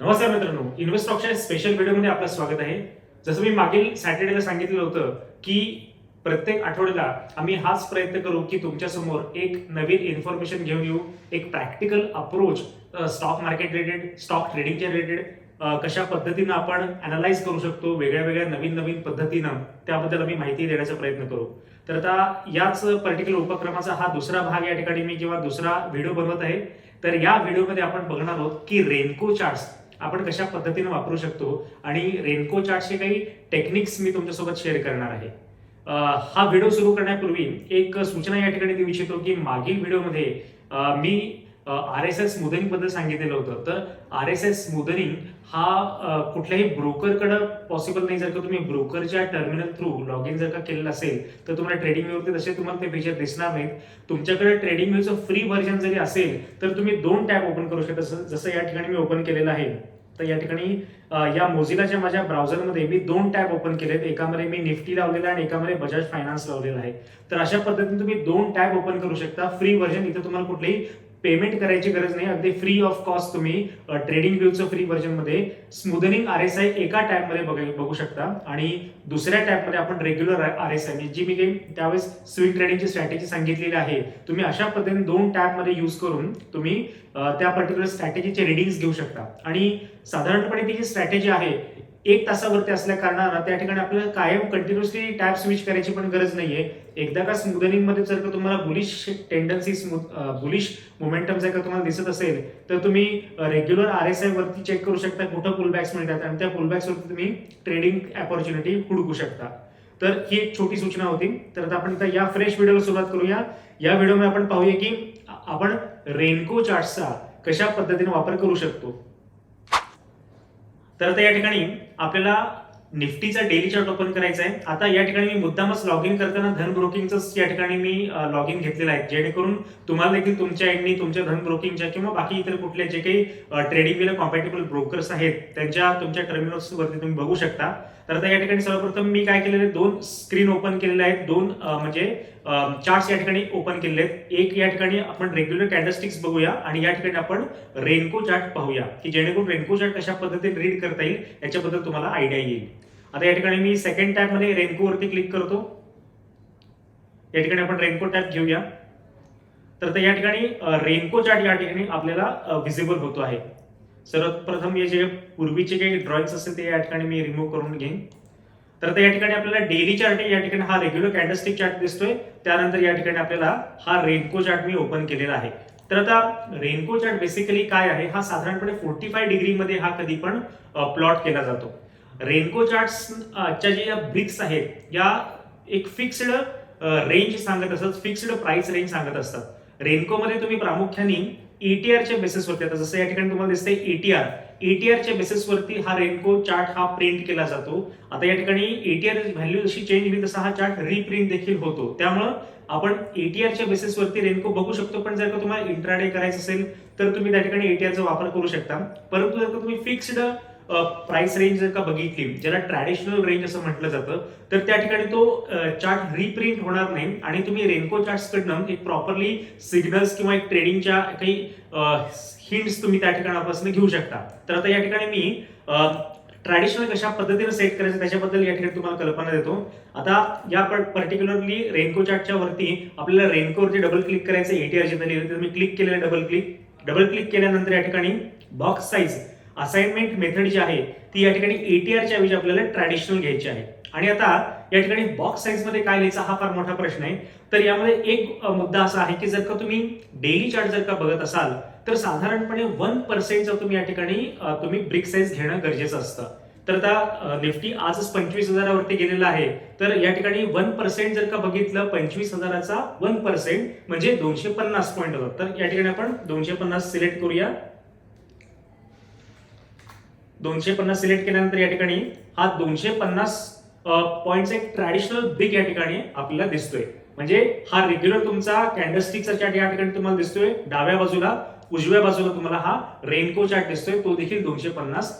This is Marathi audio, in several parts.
नमस्कार मित्रांनो इन्व्हेस्ट स्टॉकच्या स्पेशल व्हिडिओमध्ये आपलं स्वागत आहे. जसं मी मागील सॅटर्डेला सांगितलं होतं की प्रत्येक आठवड्याला आम्ही हाच प्रयत्न करू की तुमच्यासमोर एक नवीन इन्फॉर्मेशन घेऊन येऊ एक practical approach stock market related stock ट्रेडिंगच्या रिलेटेड कशा पद्धतीनं आपण अनालाइज करू शकतो वेगळ्या वेगळ्या नवीन नवीन पद्धतीनं त्याबद्दल आम्ही माहिती देण्याचा प्रयत्न करू. तर आता याच पर्टिक्युलर उपक्रमाचा हा दुसरा भाग या ठिकाणी मी किंवा दुसरा व्हिडिओ बनवत आहे. तर या व्हिडिओमध्ये आपण बघणार आहोत की रेनको चार्ट्स आपण कशा पद्धतीने वापरू शकतो आणि रेनको चार्टचे काही टेक्निक्स मी तुमच्यासोबत शेअर करणार आहे. हा व्हिडिओ सुरू करण्यापूर्वी एक सूचना या ठिकाणी देऊ इच्छितो की मागील व्हिडिओमध्ये मी आर एस एस मुदरिंगबद्दल सांगितलेलं होतं. तर आर एस एस मुदरिंग हा कुठल्याही ब्रोकरकडे पॉसिबल नाही. जर का तुम्ही ब्रोकरच्या टर्मिनल थ्रू लॉग इन जर का केलेलं असेल तर तुम्हाला ट्रेडिंग व्ह्यूवरती तसे तुम्हाला ते फीचर दिसणार नाहीत. तुमच्याकडे ट्रेडिंग व्ह्यूचं फ्री व्हर्जन जरी असेल तर तुम्ही दोन टॅब ओपन करू शकता. जसं- जसं या ठिकाणी मी ओपन केलेलं आहे तर या ठिकाणी या मोझिलाच्या माझ्या ब्राउझरमध्ये मी दोन टॅब ओपन केलेत. एकामध्ये मी निफ्टी लावलेला आहे आणि एकामध्ये बजाज फायनान्स लावलेला आहे. तर अशा पद्धतीने तुम्ही दोन टॅब ओपन करू शकता. फ्री व्हर्जन इथे तुम्हाला कुठलेही पेमेंट करायची गरज नाही. अगदी फ्री ऑफ कॉस्ट तुम्ही ट्रेडिंग व्ह्यूचं फ्री व्हर्जनमध्ये स्मुदनिंग आर एस आय एका टॅबमध्ये बघ- बघू शकता. आणि दुसऱ्या टॅबमध्ये आपण रेग्युलर आर एस आय जी मी काही त्यावेळेस स्विंग ट्रेडिंगची स्ट्रॅटेजी सांगितलेली आहे तुम्ही अशा पद्धतीने दोन टॅबमध्ये युज करून तुम्ही त्या पर्टिक्युलर स्ट्रॅटेजीचे रिडिंग्स घेऊ शकता. आणि साधारणपणे ती जी स्ट्रॅटेजी आहे एक तासावरती असल्या कारणानं त्या ठिकाणी आपल्याला कायम कंटिन्युअसली टॅब स्विच करायची पण गरज नाहीये. एकदा का स्मुदनिंगमध्ये जर का तुम्हाला बुलिश टेंडन्सी बुलिश मोमेंटम जर का तुम्हाला दिसत असेल तर तुम्ही रेग्युलर आर एस आय वरती चेक करू शकता कुठं पुलबॅक्स मिळतात आणि त्या पुलबॅक्स वरती तुम्ही ट्रेडिंग अपॉर्च्युनिटी हुडकू शकता. तर ही एक छोटी सूचना होती. तर आता आपण या फ्रेश व्हिडिओला सुरुवात करूया. या व्हिडिओमध्ये आपण पाहूया की आपण रेनको चार्टचा कशा पद्धतीने वापर करू शकतो. तर आता या ठिकाणी आपल्याला निफ्टीचा डेली चार्ट ओपन करायचा आहे. आता या ठिकाणी मी मुद्दामच लॉग इन करताना धन ब्रोकिंगच या ठिकाणी मी लॉग इन घेतलेलं आहे. जेणेकरून तुम्हाला देखील तुमच्या एंडनी तुमच्या धन ब्रोकिंगच्या किंवा बाकी इतर कुठले जे काही ट्रेडिंग वेला कॉम्पॅटेबल ब्रोकर्स आहेत त्यांच्या तुमच्या टर्मिनल्स वरती तुम्ही बघू शकता. तर आता या ठिकाणी सर्वप्रथम मी काय केलेले दोन स्क्रीन ओपन केलेले आहेत. दोन म्हणजे चार्ट्स या ठिकाणी ओपन केलेले आहेत. एक या ठिकाणी आपण रेग्युलर कॅन्डस्टिक्स बघूया आणि या ठिकाणी आपण रेनको चार्ट पाहूया. की जेणेकरून रेनको चार्ट कशा पद्धतीने रीड करता येईल याच्याबद्दल तुम्हाला आयडिया येईल. आता या ठिकाणी मी सेकंड टॅबमध्ये रेनको वरती क्लिक करतो. या ठिकाणी आपण रेनको टॅप घेऊया. तर या ठिकाणी रेनको चार्ट या ठिकाणी आपल्याला व्हिजिबल होतो आहे. सर्वप्रथम हे जे पूर्वीचे काही ड्रॉइंग्स असतील ते या ठिकाणी मी रिमूव्ह करून घेईन. तर या ठिकाणी आपल्याला डेली चार्ट या ठिकाणी हा रेग्युलर कॅन्डलस्टिक चार्ट दिसतोय. त्यानंतर या ठिकाणी आपल्याला हा रेनको चार्ट मी ओपन केलेला आहे. तर आता रेनको चार्ट बेसिकली काय आहे? हा साधारणपणे फोर्टी फाय डिग्री मध्ये हा कधी पण प्लॉट केला जातो. रेनको चार्टच्या ज्या या ब्रिक्स आहेत या एक फिक्स्ड रेंज सांगत असतात. फिक्स्ड प्राइस रेंज सांगत असतात. रेनको मध्ये तुम्ही प्रामुख्याने एटीआरच्या बेसिसवरती आता जसं या ठिकाणी तुम्हाला दिसतंय एटीआर एटीआरच्या बेसिसवरती हा रेनको चार्ट हा प्रिंट केला जातो. आता या ठिकाणी एटीआर व्हॅल्यू जशी चेंज होईल तसा हा चार्ट रिप्रिंट देखील होतो. त्यामुळं आपण एटीआरच्या बेसिसवरती रेनको बघू शकतो. पण जर का तुम्हाला इंट्राडे करायचं असेल तर तुम्ही त्या ठिकाणी एटीआरचा वापर करू शकता. परंतु जर का तुम्ही फिक्स्ड प्राइस रेंज जर का बघितली ज्याला ट्रॅडिशनल रेंज असं म्हटलं जातं तर त्या ठिकाणी तो चार्ट रिप्रिंट होणार नाही. आणि तुम्ही रेनको चार्ट कडनं एक प्रॉपरली सिग्नल्स किंवा एक ट्रेडिंगच्या काही हिंट्स तुम्ही त्या ठिकाणापासून घेऊ शकता. तर आता या ठिकाणी मी ट्रॅडिशनल कशा पद्धतीने सेट करायचं त्याच्याबद्दल या ठिकाणी तुम्हाला कल्पना देतो. आता या पर्टिक्युलरली रेनको चार्टच्या वरती आपल्याला रेनकोवरती डबल क्लिक करायचं एटीआर जिथं मी क्लिक केलेलं डबल क्लिक डबल क्लिक केल्यानंतर या ठिकाणी बॉक्स साईज असाइनमेंट मेथड जी आहे ती या ठिकाणी एटीआरच्या ऐवजी आपल्याला ट्रॅडिशनल घ्यायची आहे. आणि आता या ठिकाणी बॉक्स साईजमध्ये काय लिहायचा हा फार मोठा प्रश्न आहे. तर यामध्ये एक मुद्दा असा आहे की जर का तुम्ही डेली चार्ट जर का बघत असाल तर साधारणपणे वन पर्सेंट जर तुम्ही या ठिकाणी तुम्ही ब्रिक साईज घेणं गरजेचं असतं. तर आता निफ्टी आजच पंचवीस हजारावरती गेलेला आहे. तर या ठिकाणी वन पर्सेंट जर का बघितलं पंचवीस हजाराचा वन पर्सेंट म्हणजे दोनशे पन्नास पॉईंट होतात तर या ठिकाणी आपण दोनशे पन्नास सिलेक्ट करूया. दोनशे पन्नास सिलेक्ट केल्यानंतर या ठिकाणी हा दोनशे पन्नास पॉईंटचा एक ट्रॅडिशनल ब्रिक या ठिकाणी आपल्याला दिसतोय. म्हणजे हा रेग्युलर तुमचा कॅन्डलस्टिकचा चार्ट या ठिकाणी तुम्हाला दिसतोय. डाव्या बाजूला उजव्या बाजूला तुम्हाला हा रेनको चार्ट दिसतोय. तो देखील दोनशे पन्नास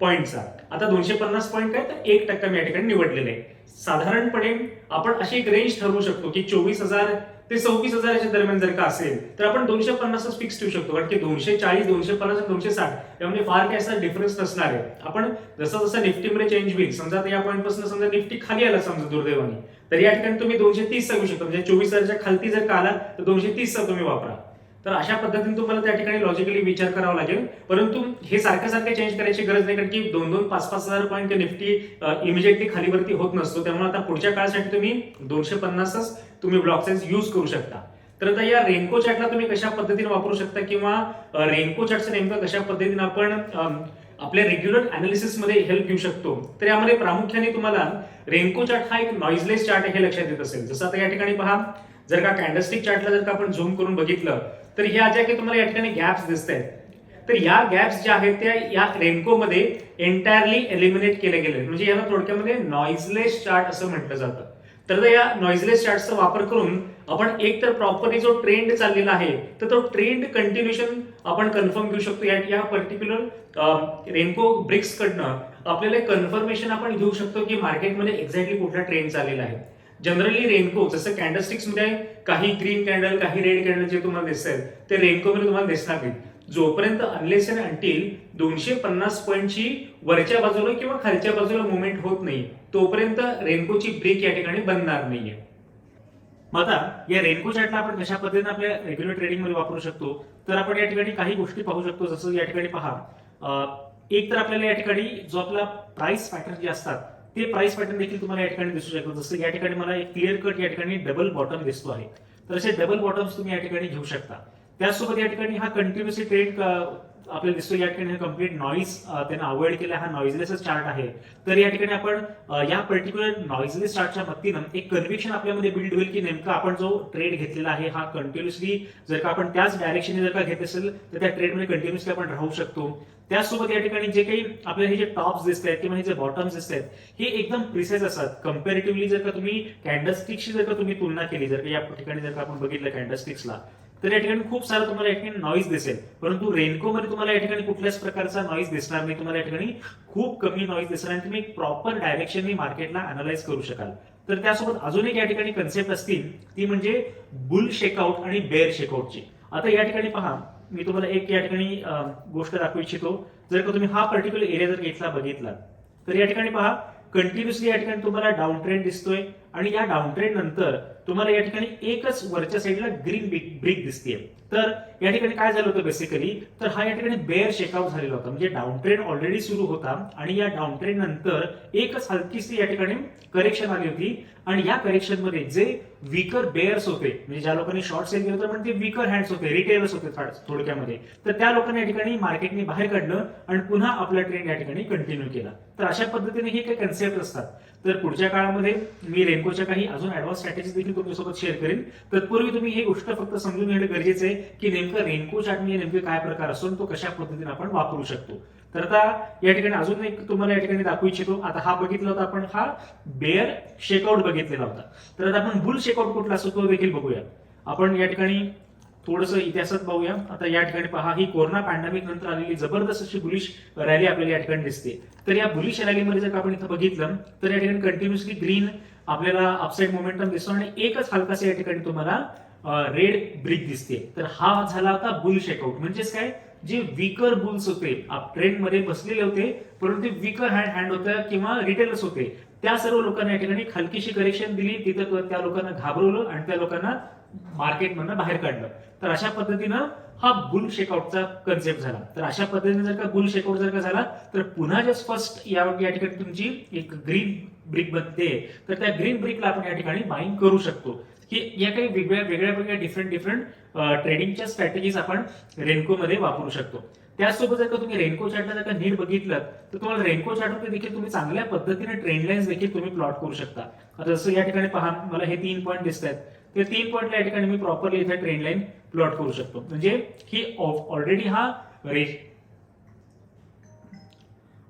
पॉईंटचा आता दोनशे पन्नास पॉईंट काय? तर एक टक्का मी या ठिकाणी निवडलेला आहे. साधारणपणे आपण अशी एक रेंज ठरवू शकतो की चोवीस हजार ते सव्वीस हजाराच्या दरम्यान जर का असेल तर आपण दोनशे पन्नासच फिक्स ठेवू शकतो. कारण की दोनशे चाळीस दोनशे पन्नास आणि दोनशे साठ यामध्ये फार काही असा डिफरन्स नसणार आहे. आपण जसा जसं निफ्टीमध्ये चेंज होईल समजा या पॉईंटपासून समजा निफ्टी खाली आला समजा दुर्दैवाने तर या ठिकाणी तुम्ही दोनशे तीस सांगू शकता. म्हणजे चोवीस हजारच्या खालती जर का आला तर दोनशे तीसचा तुम्ही वापरा. तर अशा पद्धतीने तुम्हाला त्या ठिकाणी लॉजिकली विचार करावा लागेल. परंतु हे सारखं सारखं चेंज करायची गरज नाही कारण की दोन दोन पाच पाच हजार पॉईंट निफ्टी इमिजिएटली खालीवरती होत नसतो. त्यामुळे आता पुढच्या काळासाठी तुम्ही दोनशे पन्नासच तुम्ही ब्लॉक साईज यूज करू शकता. तर आता या रेनको चॅटला तुम्ही कशा पद्धतीने वापरू शकता किंवा रेनको चॅटचं नेमकं कशा पद्धतीने आपण आपल्या रेग्युलर अनालिसिसमध्ये हेल्प घेऊ शकतो? तर यामध्ये प्रामुख्याने तुम्हाला रेनको चार्ट हा एक नॉइजलेस चार्ट आहे हे लक्षात येत असेल. जसं आता या ठिकाणी पहा जर का कॅन्डस्टिक चार्टला जर का आपण झूम करून बघितलं तर ह्या ज्या काही तुम्हाला या ठिकाणी गॅप्स दिसत आहेत तर या गॅप्स ज्या आहेत त्या या रेनको मध्ये एंटायरली एलिमिनेट केले गेले म्हणजे याला थोडक्यामध्ये नॉइजलेस चार्ट असं म्हटलं जातं. तर या नॉइजलेस चार्टचा वापर करून आपण एक तर प्रॉपरली जो ट्रेंड चाललेला आहे तर तो ट्रेंड कंटिन्युएशन आपण कन्फर्म घेऊ शकतो. या या पर्टिक्युलर रेनको ब्रिक्स कडनं आपल्याला कन्फर्मेशन आपण घेऊ शकतो की मार्केटमध्ये एक्झॅक्टली कुठला ट्रेंड चाललेला आहे. जनरली रेनको जसं कॅन्डलस्टिक्समध्ये काही ग्रीन कॅन्डल काही रेड कॅन्डल जे तुम्हाला दिसत आहेत ते रेनको मध्ये तुम्हाला दिसणार नाहीत. जोपर्यंत अनलेस अँड अंटील दोनशे पन्नास पॉईंटची वरच्या बाजूला किंवा खालच्या बाजूला मुवमेंट होत नाही तोपर्यंत रेनकोची ब्रेक या ठिकाणी बनणार नाहीये. मग आता या रेनको चार्टला आपण कशा पद्धतीने आपल्या रेग्युलर ट्रेडिंगमध्ये वापरू शकतो तर आपण या ठिकाणी काही गोष्टी पाहू शकतो जसं या ठिकाणी पहा. एक तर आपल्याला या ठिकाणी जो आपला प्राइस पॅटर्न जे असतात ते प्राइस पॅटर्न देखील तुम्हाला या ठिकाणी दिसू शकतो. जसं या ठिकाणी मला एक क्लिअर कट या ठिकाणी डबल बॉटम दिसतो आहे. तर असे डबल बॉटम्स तुम्ही या ठिकाणी घेऊ शकता. त्याचसोबत या ठिकाणी हा कंटिन्युअसली ट्रेंड आपल्याला दिसतो या ठिकाणी हा कंप्लीट नॉईज त्यांना अवॉइड केला. हा नॉईजलेस चार्ट आहे. तर या ठिकाणी आपण या पर्टिक्युलर नॉईजलेस चार्टच्या मदतीनं एक कन्व्हिक्शन आपल्यामध्ये बिल्ड होईल की नेमका आपण जो ट्रेड घेतलेला आहे हा कंटिन्युअसली जर का आपण त्याच डायरेक्शनने जर का घेत असेल तर त्या ट्रेडमध्ये कंटिन्युअसली आपण राहू शकतो. त्याचसोबत या ठिकाणी जे काही आपल्याला हे जे टॉप्स दिसत आहेत किंवा हे जे बॉटम्स दिसत आहेत हे एकदम प्रिसेस असतात. कम्पॅरेटिव्हली जर का तुम्ही कॅन्डलस्टिक्सची जर का तुम्ही तुलना केली जर का या ठिकाणी जर का आपण बघितलं कॅन्डलस्टिक्सला तर या ठिकाणी खूप सारा तुम्हाला या ठिकाणी नॉईज दिसेल. परंतु रेनको मध्ये तुम्हाला या ठिकाणी कुठल्याच प्रकारचा नॉईज दिसणार नाही. तुम्हाला या ठिकाणी खूप कमी नॉईज दिसणार आणि तुम्ही प्रॉपर डायरेक्शनने मार्केटला अनालाइज करू शकाल. तर त्यासोबत अजून एक या ठिकाणी कन्सेप्ट असतील. ती म्हणजे बुल शेकआउट आणि बेअर शेकआउटची आता या ठिकाणी पहा मी तुम्हाला एक या ठिकाणी गोष्ट दाखवू इच्छितो. जर का तुम्ही हा पर्टिक्युलर एरिया जर घेतला बघितला तर या ठिकाणी पहा कंटिन्युअसली या ठिकाणी तुम्हाला डाऊन ट्रेंड दिसतोय. आणि या डाऊन ट्रेंड नंतर तुम्हाला या ठिकाणी एकच वरच्या साईडला ग्रीन ब्रिक दिसते तर या ठिकाणी काय झालं होतं बेसिकली तर हा या ठिकाणी बेअर शेकआउट झालेला होता. म्हणजे डाऊन ट्रेंड ऑलरेडी सुरू होता आणि या डाऊन ट्रेंड नंतर एकच हलकीशी या ठिकाणी करेक्शन आली होती. आणि या करेक्शनमध्ये जे विकर बेअर्स होते म्हणजे ज्या लोकांनी शॉर्ट सेल केलं होतं पण ते विकर हँड्स होते रिटेलर्स होते थोडक्यामध्ये. तर त्या लोकांनी या ठिकाणी मार्केटने बाहेर काढलं आणि पुन्हा आपला ट्रेंड या ठिकाणी कंटिन्यू केला. तर अशा पद्धतीने हे काही कन्सेप्ट असतात. तर पुढच्या काळामध्ये मी रेनकोच्या काही अजून ऍडव्हान्स स्ट्रॅटेजी देखील तुमच्यासोबत शेअर करेन. तत्पूर्वी तुम्ही ही गोष्ट फक्त समजून घेणं गरजेचं आहे की नेमकं रेनको चार्ट म्हणजे नेमके काय प्रकार असून तो कशा पद्धतीने आपण वापरू शकतो. तर आता या ठिकाणी अजून एक तुम्हाला या ठिकाणी दाखवू इच्छितो. आता हा बघितला होता आपण हा बेअर शेकआउट बघितलेला होता. तर आता आपण बुल शेकआउट कुठला असतो तो देखील बघूया. आपण या ठिकाणी थोडस इतिहासात पाहूया आता या ठिकाणी पहा ही कोरोना पॅन्डेमिक नंतर आलेली जबरदस्त अशी बुलिश रॅली आपल्याला या ठिकाणी दिसते. तर या बुलिश रॅलीमध्ये जर आपण इथं बघितलं तर या ठिकाणी कंटिन्युअसली ग्रीन आपल्याला अपसाईड मोमेंटम दिसतो आणि एकच हलकासा या ठिकाणी तुम्हाला रेड ब्रिक दिसते. तर हा झाला होता बुल शेकआउट म्हणजेच काय? जे विकर बुल्स होते ट्रेंडमध्ये बसलेले होते परंतु विकर हँड हँड होत्या किंवा रिटेलर्स होते त्या सर्व लोकांना या ठिकाणी हलकीशी करेक्शन दिली. तिथं त्या लोकांना घाबरवलं आणि त्या लोकांना मार्केटमधनं बाहेर काढलं. तर अशा पद्धतीनं हा बुल शेकआउटचा कन्सेप्ट झाला. तर अशा पद्धतीने जर का बुल शेकआउट जर का झाला तर पुन्हा जर फर्स्ट या या ठिकाणी तुमची एक ग्रीन ब्रिक बनते. तर त्या ग्रीन ब्रिकला आपण या ठिकाणी बाईंग करू शकतो. की या काही वेगळ्या वेगळ्या वेगळ्या डिफरंट डिफरंट ट्रेडिंगच्या स्ट्रॅटेजीज आपण रेनको मध्ये वापरू शकतो. त्याचसोबत जर का तुम्ही रेनको चार्टला जर का नीट बघितलं तर तुम्हाला रेनको चार्टमध्ये देखील तुम्ही चांगल्या पद्धतीने ट्रेंड लाईन्स देखील तुम्ही प्लॉट करू शकता. आता जसं या ठिकाणी पहा मला हे तीन पॉईंट दिसत आहेत ते तीन पॉईंटला या ठिकाणी मी प्रॉपरली इथे ट्रेंड लाईन प्लॉट करू शकतो. म्हणजे ही ऑलरेडी हा रे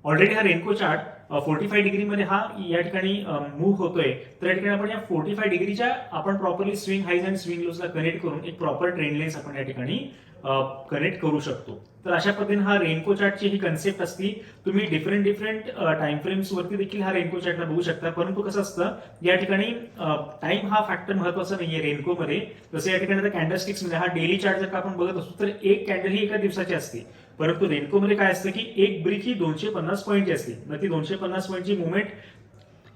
ऑलरेडी हा renko chart forty five degree मध्ये हा या ठिकाणी मूव्ह होतोय. तर या ठिकाणी आपण या फोर्टी फाय डिग्रीच्या आपण properly swing highs and swing लोजला connect करून एक प्रॉपर ट्रेंड लाईन्स आपण या ठिकाणी कनेक्ट करू शकतो. तर अशा पद्धतीने हा रेनको चार्टची ही कन्सेप्ट असती. तुम्ही डिफरंट डिफरंट टाइम फ्रेम्स वरती देखील हा रेनको चार्टला बघू शकता. परंतु कसं असतं या ठिकाणी टाइम हा फॅक्टर महत्त्वाचा नाहीये रेनको मध्ये. जसं या ठिकाणी कॅन्डलस्टिक्स म्हणजे हा डेली चार्ट जर का आपण बघत असतो तर एक कॅन्डल ही एका दिवसाची असते. परंतु रेनको मध्ये काय असतं की एक ब्रिक ही दोनशे पन्नास पॉईंटची असते. मग ती दोनशे पन्नास पॉईंटची मुवमेंट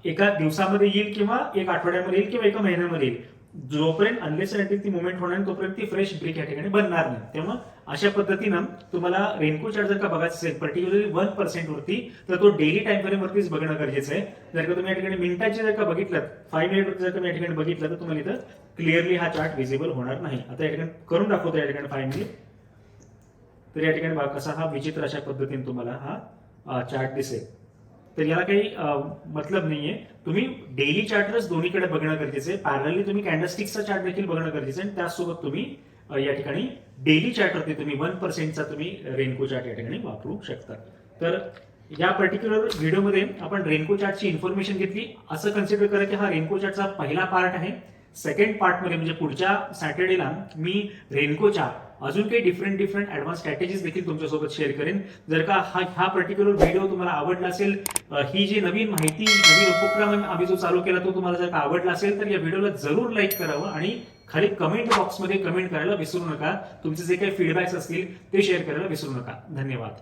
एका दिवसामध्ये येईल किंवा एक आठवड्यामध्ये येईल किंवा एका महिन्यामध्ये येईल. जोपर्यंत अनलेस ती मुवमेंट होणार नाही, तोपर्यंत ती फ्रेश ब्रिक या ठिकाणी बनणार नाही. तेव्हा अशा पद्धतीनं तुम्हाला रेनको चार्ट जर का बघायचं असेल पर्टिक्युलरली वन पर्सेंट वरती तर तो डेली टाइम फ्रेम वरतीच बघणं गरजेचं आहे. जर का तुम्ही या ठिकाणी मिनिटाचे जर का बघितलं फाईव्ह मिनिट वरती जर तुम्ही या ठिकाणी बघितलं तर तुम्हाला इथं क्लिअरली हा चार्ट विजिबल होणार नाही. आता या ठिकाणी करून दाखवतो या ठिकाणी फाईव्ह मिनिट तर या ठिकाणी कसा हा विचित्र अशा पद्धतीने तुम्हाला हा चार्ट दिसेल. तर याला काही मतलब नाहीये. तुम्ही डेली चार्टच दोन्हीकडे बघणं गरजेचं आहे. पॅरलली तुम्ही कॅन्डलस्टिक्सचा चार्ट देखील बघणं गरजेचं आहे. आणि त्याचसोबत तुम्ही या ठिकाणी डेली चार्टवरती तुम्ही वन पर्सेंटचा तुम्ही रेनको चार्ट या ठिकाणी वापरू शकता. तर या पर्टिक्युलर व्हिडिओमध्ये आपण रेनको चार्टची इन्फॉर्मेशन घेतली. असं कन्सिडर करा की हा रेनको चार्टचा पहिला पार्ट आहे. सेकंड पार्टमध्ये म्हणजे पुढच्या सॅटर्डेला मी रेनकोच्या अजून काही डिफरंट डिफरंट ऍडव्हान्स स्ट्रॅटेजीज देखील तुमच्यासोबत शेअर करेन. जर का हा हा पर्टिक्युलर व्हिडिओ तुम्हाला आवडला असेल ही जी नवीन माहिती नवीन उपक्रम आम्ही जो चालू केला तो तुम्हाला जर का आवडला असेल तर या व्हिडिओला जरूर लाईक करावं आणि खाली कमेंट बॉक्समध्ये कमेंट करायला विसरू नका. तुमचे जे काही फीडबॅक्स असतील ते शेअर करायला विसरू नका. धन्यवाद.